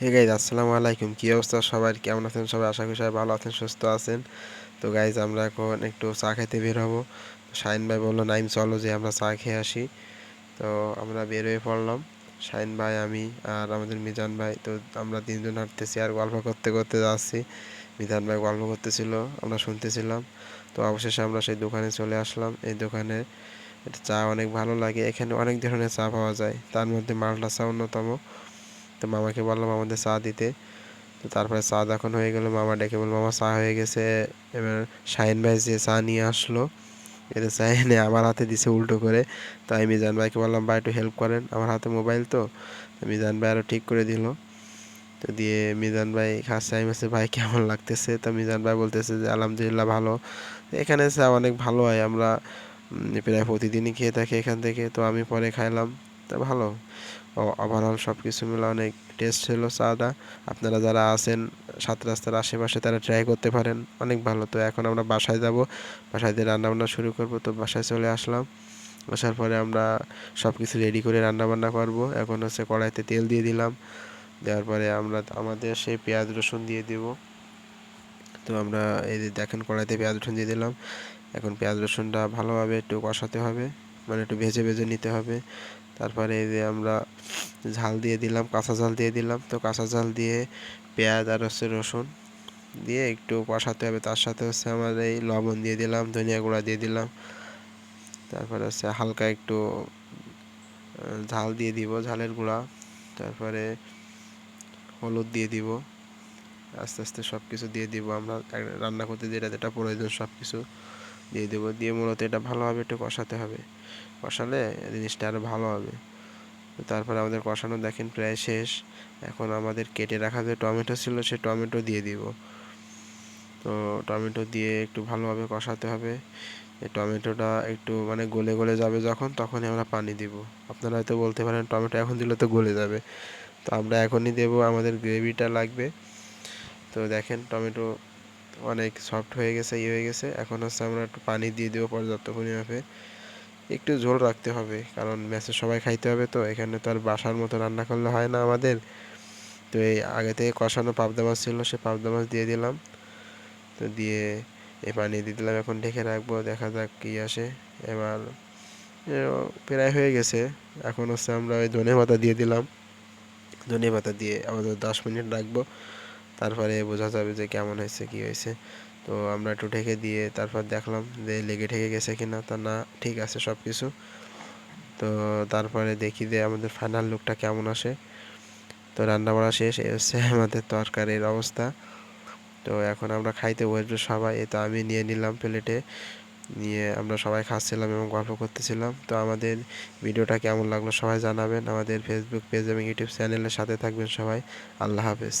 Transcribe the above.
Hey guys আসসালামু আলাইকুম। কী অবস্থা সবাই কেমন আছেন সবাই? আশা করি সবাই ভালো আছেন, সুস্থ আছেন। তো গাইজ আমরা এখন একটু চা খেতে বের হব। শাহিন ভাই বলল, নাইম, চলো যে আমরা চা খেয়ে আসি। তো আমরা বের হয়ে পড়লাম। শাহিন ভাই, আমি আর আমাদের মিজান ভাই, তো আমরা তিনজন হাঁটতেছি আর গল্প করতে করতে যাচ্ছি। মিজান ভাই গল্প করতেছিল, আমরা শুনতেছিলাম। তো অবশেষে আমরা সেই দোকানে চলে আসলাম। এই দোকানে চা অনেক ভালো লাগে। এখানে অনেক ধরনের চা পাওয়া যায়। তার মধ্যে মালটা চা অন্যতম। তো মামাকে বললাম, আমাদের চা দিতে। তো তারপরে চা যখন হয়ে গেলো, মামা ডেকে বলল, মামা, চা হয়ে গেছে। এবার শাহিন ভাই যে চা নিয়ে আসলো, এটা চা এনে আমার হাতে দিছে উল্টো করে। তাই মিজান ভাইকে বললাম, ভাই, একটু হেল্প করেন, আমার হাতে মোবাইল তো। মিজান ভাই আরও ঠিক করে দিল। তো দিয়ে মিজান ভাই খাচ্ছে, আমি বলছি, ভাই, কেমন লাগতেছে? তো মিজান ভাই বলতেছে যে, আলহামদুলিল্লাহ, ভালো। এখানে চা অনেক ভালো হয়, আমরা প্রায় প্রতিদিনই খেয়ে থাকি এখান থেকে। তো আমি পরে খাইলাম। তা ভালো। ওভারঅল সব কিছু মিলে অনেক টেস্ট ছিল চাটা আপনারা যারা আছেন, সাত রাস্তার আশেপাশে তারা ট্রাই করতে পারেন, অনেক ভালো। তো এখন আমরা বাসায় যাব, বাসায় দিয়ে রান্নাবান্না শুরু করব, তো বাসায় চলে আসলাম। আসার পরে আমরা সব কিছু রেডি করে রান্নাবান্না করব। এখন হচ্ছে কড়াইতে তেল দিয়ে দিলাম। দেওয়ার পরে আমরা আমাদের সেই পেঁয়াজ রসুন দিয়ে দিব। তো আমরা এই যে দেখেন কড়াইতে পেঁয়াজ রসুন দিয়ে দিলাম। এখন পেঁয়াজ রসুনটা ভালোভাবে একটু কষাতে হবে মানে একটু ভেজে ভেজে নিতে হবে। তারপরে এই যে আমরা ঝাল দিয়ে দিলাম, কাঁচা ঝাল দিয়ে দিলাম। তো কাঁচা ঝাল দিয়ে পেঁয়াজ আর হচ্ছে রসুন দিয়ে একটু কষাতে হবে। তার সাথে হচ্ছে আমার এই লবণ দিয়ে দিলাম, ধনিয়া গুঁড়া দিয়ে দিলাম। তারপরে হচ্ছে হালকা একটু ঝাল দিয়ে দিব, ঝালের গুঁড়া। তারপরে হলুদ দিয়ে দিব। আস্তে আস্তে সব কিছু দিয়ে দিব। আমরা রান্না করতে যেটা যেটা প্রয়োজন সব কিছু দিয়ে দেবো। দিয়ে মূলত এটা ভালোভাবে একটু কষাতে হবে। কষালে জিনিসটা আরও ভালো হবে। তারপরে আমাদের কষানো দেখেন প্রায় শেষ। এখন আমাদের কেটে রাখা যে টমেটো ছিল সে টমেটো দিয়ে দিব। তো টমেটো দিয়ে একটু ভালোভাবে কষাতে হবে। টমেটোটা একটু মানে গলে গলে যাবে যখন, তখনই আমরা পানি দিব। আপনারা হয়তো বলতে পারেন টমেটো এখন দিলে তো গলে যাবে। তো আমরা এখনই দেব, আমাদের গ্রেভিটা লাগবে। তো দেখেন টমেটো অনেক সফট হয়ে গেছে ইয়ে হয়ে গেছে। এখন হচ্ছে আমরা একটু পানি দিয়ে দেবো পর্যাপ্ত পরিমাপে। একটু ঝোল রাখতে হবে, কারণ ম্যাচে সবাই খাইতে হবে তো, এখানে তো আর বাসার মতো রান্না করলে হয় না আমাদের। তো এই আগে থেকে কষানো পাবদা মাছ ছিল, সে পাবদা মাছ দিয়ে দিলাম। তো দিয়ে এই পানি দিয়ে দিলাম, এখন ঢেকে রাখব, দেখা যাক কী আসে। এবার প্রায় হয়ে গেছে। এখন হচ্ছে আমরা ওই ধনে পাতা দিয়ে দিলাম। ধনে পাতা দিয়ে আমাদের দশ মিনিট রাখব। তারপরে বোঝা যাবে যে কেমন হয়েছে, কী হয়েছে। তো আমরা একটু ঢেকে দিয়ে তারপর দেখলাম যে লেগে ঠেকে গেছে কিনা তা না, ঠিক আছে সব কিছু তো তারপরে দেখি যে আমাদের ফাইনাল লুকটা কেমন আসে। তো রান্না বাড়া শেষ, এই হচ্ছে আমাদের তরকারির অবস্থা। তো এখন আমরা খাইতে বসবো সবাই এ তো আমি নিয়ে নিলাম প্লেটে নিয়ে আমরা সবাই খাচ্ছিলাম এবং গল্প করতেছিলাম। তো আমাদের ভিডিওটা কেমন লাগল সবাই জানাবেন। আমাদের ফেসবুক পেজ এবং ইউটিউব চ্যানেলের সাথে থাকবেন সবাই। আল্লাহ হাফেজ।